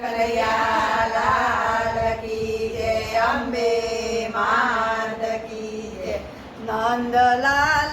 કનૈયા લાલ કી જય અંબે માત કી જય. નંદલાલ